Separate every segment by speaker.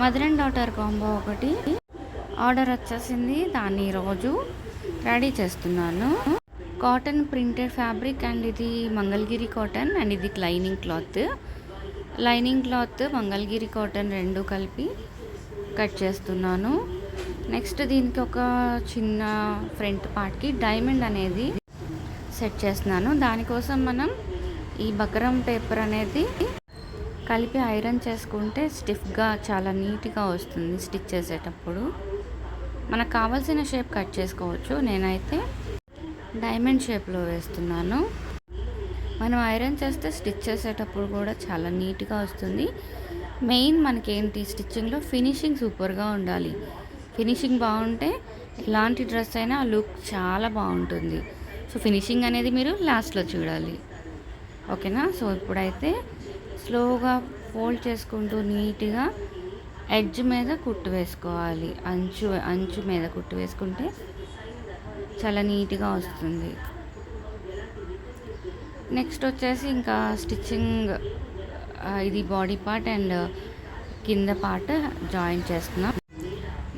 Speaker 1: Mother and daughter combo ఒకటి. Order వచ్చేసింది. దాన్ని ఈరోజు రెడీ చేస్తున్నాను. కాటన్ ప్రింటెడ్ ఫ్యాబ్రిక్ అండ్ ఇది మంగళగిరి కాటన్ అండ్ ఇది lining cloth. Lining cloth Mangalagiri cotton రెండు కలిపి కట్ చేస్తున్నాను. నెక్స్ట్ దీనికి ఒక చిన్న ఫ్రంట్ పార్ట్కి డైమండ్ అనేది సెట్ చేస్తున్నాను. దానికోసం మనం ఈ బకరం పేపర్ అనేది కలిపి ఐరన్ చేసుకుంటే స్టిఫ్గా చాలా నీట్గా వస్తుంది స్టిచ్ చేసేటప్పుడు. మనకు కావాల్సిన షేప్ కట్ చేసుకోవచ్చు. నేనైతే డైమండ్ షేప్లో వేస్తున్నాను. మనం ఐరన్ చేస్తే స్టిచ్ చేసేటప్పుడు కూడా చాలా నీట్గా వస్తుంది. మెయిన్ మనకేంటి? స్టిచ్చింగ్లో ఫినిషింగ్ సూపర్గా ఉండాలి. ఫినిషింగ్ బాగుంటే ఎలాంటి డ్రెస్ అయినా లుక్ చాలా బాగుంటుంది. సో ఫినిషింగ్ అనేది మీరు లాస్ట్లో చూడాలి. ఓకేనా? సో ఇప్పుడైతే స్లోగా ఫోల్డ్ చేసుకుంటూ నీట్గా ఎడ్జ్ మీద కుట్టు వేసుకోవాలి. అంచు అంచు మీద కుట్టు వేసుకుంటే చాలా నీట్గా వస్తుంది. నెక్స్ట్ వచ్చేసి ఇంకా స్టిచ్చింగ్ ఇది బాడీ పార్ట్ అండ్ కింద పార్ట్ జాయిన్ చేస్తున్నాం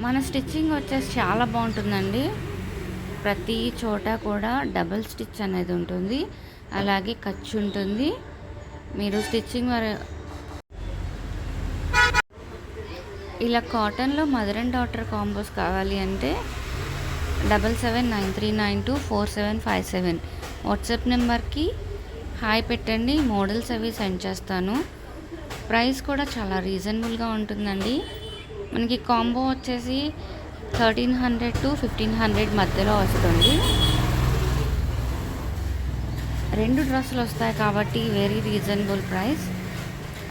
Speaker 1: మన స్టిచ్చింగ్ వచ్చేసి చాలా బాగుంటుందండి. ప్రతి చోట కూడా డబుల్ స్టిచ్ అనేది ఉంటుంది. అలాగే ఖర్చు ఉంటుంది మీరు స్టిచ్చింగ్ ఇలా కాటన్లో మదర్ అండ్ డాటర్ కాంబోస్ కావాలి అంటే double seven nine three nine two four seven five seven. WhatsApp నెంబర్కి హాయ్ పెట్టండి మోడల్స్ అవి సెండ్ చేస్తాను. ప్రైస్ కూడా చాలా రీజనబుల్గా ఉంటుందండి. మనకి కాంబో వచ్చేసి thirteen hundred to fifteen hundred మధ్యలో వస్తుంది. రెండు డ్రెస్సులు వస్తాయి కాబట్టి very reasonable price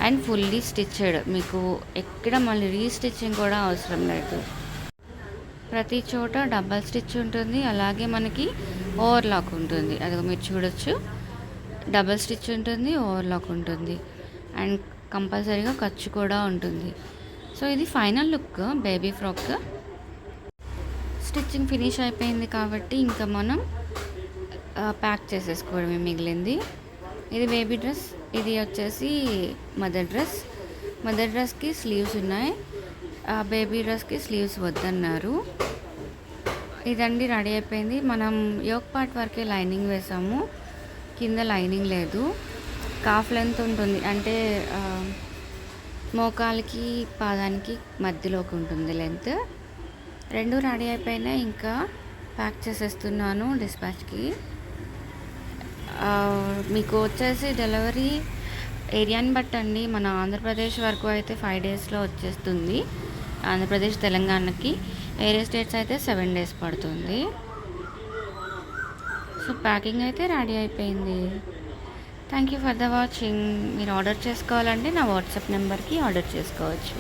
Speaker 1: and fully stitched మీకు ఎక్కడ మళ్ళీ రీస్టిచ్చింగ్ కూడా అవసరం లేదు. ప్రతి చోట డబల్ స్టిచ్ ఉంటుంది. అలాగే మనకి ఓవర్లాక్ ఉంటుంది. అది మీరు చూడొచ్చు. డబల్ స్టిచ్ ఉంటుంది ఓవర్లాక్ ఉంటుంది. అండ్ కంపల్సరీగా ఖర్చు కూడా ఉంటుంది. సో ఇది final look baby frock stitching finish అయిపోయింది కాబట్టి ఇంకా మనం ప్యాక్ చేసేసుకోవడమే మిగిలింది. ఇది బేబీ డ్రెస్ ఇది వచ్చేసి మదర్ డ్రెస్. మదర్ డ్రెస్కి స్లీవ్స్ ఉన్నాయి. ఆ బేబీ డ్రెస్కి స్లీవ్స్ వద్దన్నారు. ఇదండి రెడీ అయిపోయింది. మనం యోగ్ పార్ట్ వరకే లైనింగ్ వేసాము. కింద లైనింగ్ లేదు. కాఫ్ లెంత్ ఉంటుంది. అంటే మోకాలకి పాదానికి మధ్యలోకి ఉంటుంది లెంత్. రెండు రెడీ అయిపోయినాయి. ఇంకా ప్యాక్ చేసేస్తున్నాను డిస్పాచ్కి. మీకు వచ్చేసి డెలివరీ ఏరియాని బట్టండి. మన ఆంధ్రప్రదేశ్ వరకు అయితే ఫైవ్ డేస్లో వచ్చేస్తుంది. ఆంధ్రప్రదేశ్ తెలంగాణకి. వేరే స్టేట్స్ అయితే సెవెన్ డేస్ పడుతుంది. సో ప్యాకింగ్ అయితే రెడీ అయిపోయింది. Thank you for the watching. మీరు ఆర్డర్ చేసుకోవాలంటే నా వాట్సాప్ నెంబర్కి ఆర్డర్ చేసుకోవచ్చు.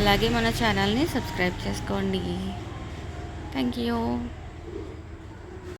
Speaker 1: అలాగే మన ఛానల్ని సబ్స్క్రైబ్ చేసుకోండి. Thank you.